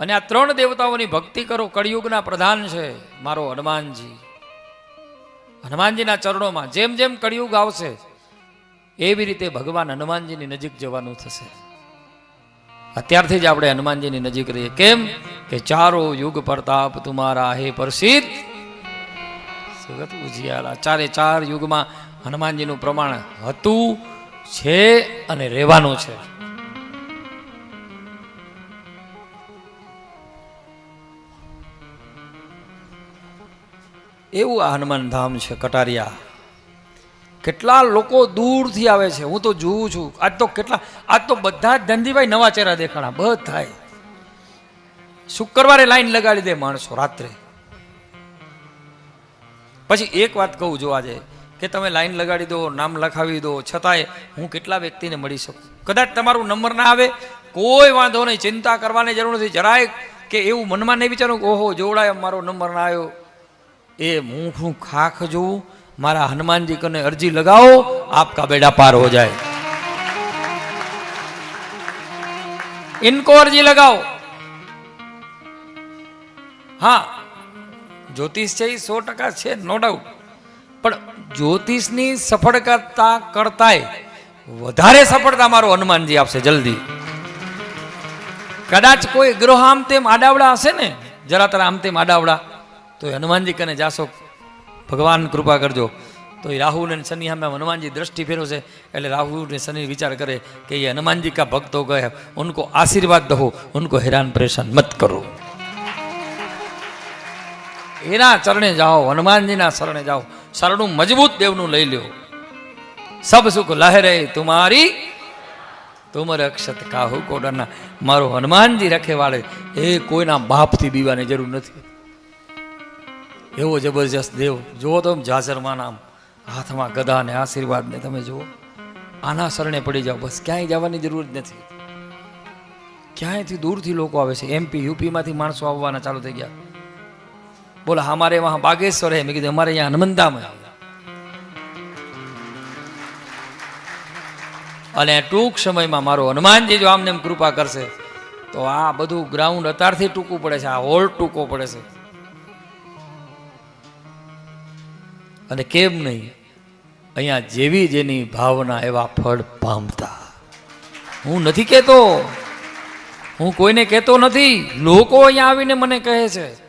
અને આ ત્રણ દેવતાઓની ભક્તિ કરો, કળિયુગના પ્રધાન છે મારો હનુમાનજી. હનુમાનજીના ચરણોમાં જેમ જેમ કળિયુગ આવશે, એવી રીતે ભગવાન હનુમાનજીની નજીક જવાનું થશે. અત્યારથી જ આપણે હનુમાનજીની નજીક રહીએ. કેમ? કે ચારો યુગ પ્રતાપ તુમારા હે પ્રસિદ્ધ સુગત ઉજિયાલા. ચારે ચાર યુગમાં હનુમાનજીનું પ્રમાણ હતું, છે અને રહેવાનું છે. એવું આ હનુમાન ધામ છે, કટારિયા. કેટલા લોકો દૂરથી આવે છે. હું તો જોઉં છું. આજ તો કેટલા આજ તો બધા જ ધનજીભાઈ નવા ચહેરા દેખાણા, બધાય. શુક્રવારે લાઈન લગાડી દે માણસો, રાત્રે. પછી એક વાત કહું જો આજે, કે તમે લાઈન લગાડી દો, નામ લખાવી દો, છતાંય હું કેટલા વ્યક્તિને મળી શકું? કદાચ તમારું નંબર ના આવે, કોઈ વાંધો નહીં, ચિંતા કરવાની જરૂર નથી. જરાય કે એવું મનમાં નહીં વિચારું ઓહો, જોવડાય, મારો નંબર ના આવ્યો. એ હું હું ખાખ જોઉં મારા હનુમાનજી કને અરજી લગાવો, આપકા બેડા પાર હો જાય. ઇનકો અરજી લગાવો. હા, જ્યોતિષ છે એ સો ટકા છે નો ડાઉટ પણ જ્યોતિષની સફળતા કરતાય વધારે સફળતા મારો હનુમાનજી આપશે જલ્દી. કદાચ કોઈ ગ્રહ આમ તેમ આડાવડા હશે ને, જરા તરા આમ તેમ આડાવડા. તો હનુમાનજી કને જાશો, ભગવાન કૃપા કરજો. તો એ રાહુ અને શનિ સામે હનુમાનજી દ્રષ્ટિ ફેરવશે એટલે રાહુ ને શનિ વિચાર કરે કે એ હનુમાનજી કા ભક્તો ગયા, ઉનકો આશીર્વાદ દહો, ઉનકો હેરાન પરેશાન મત કરો. એના ચરણે જાઓ, હનુમાનજીના શરણે જાઓ, શરણું મજબૂત દેવનું લઈ લ્યો. સબ સુખ લહેરે તુમારી, તુમર અક્ષત કાહુ કોડના. મારો હનુમાનજી રખે વાળે એ કોઈના બાપથી બીવાની જરૂર નથી. એવો જબરજસ્ત દેવ. જુઓ તો જાસરમાં નામ, હાથમાં ગદા ને આશીર્વાદને તમે જુઓ. આના શરણે પડી જાઓ. બસ ક્યાંય જવાની જરૂર જ નથી. ક્યાંયથી દૂરથી લોકો આવે છે? એમપી યુપીમાંથી માણસો આવવાના ચાલુ થઈ ગયા. બોલો અમારે વહાં બાગેશ્વર હે મેં કીધું, અમારે અહીંયા હનુમંતામાં આવ્યા અને ટૂંક સમયમાં મારો હનુમાનજી જો આમને એમ કૃપા કરશે, તો આ બધું ગ્રાઉન્ડ અત્યારથી ટૂંકું પડે છે. આ હોલ ટૂંકો પડે છે. અને કેમ નહીં? અહીંયા જેવી જેની ભાવના એવા ફળ પામતા. હું નથી કહેતો. હું કોઈને કહેતો નથી. લોકો અહીંયા આવીને મને કહે છે.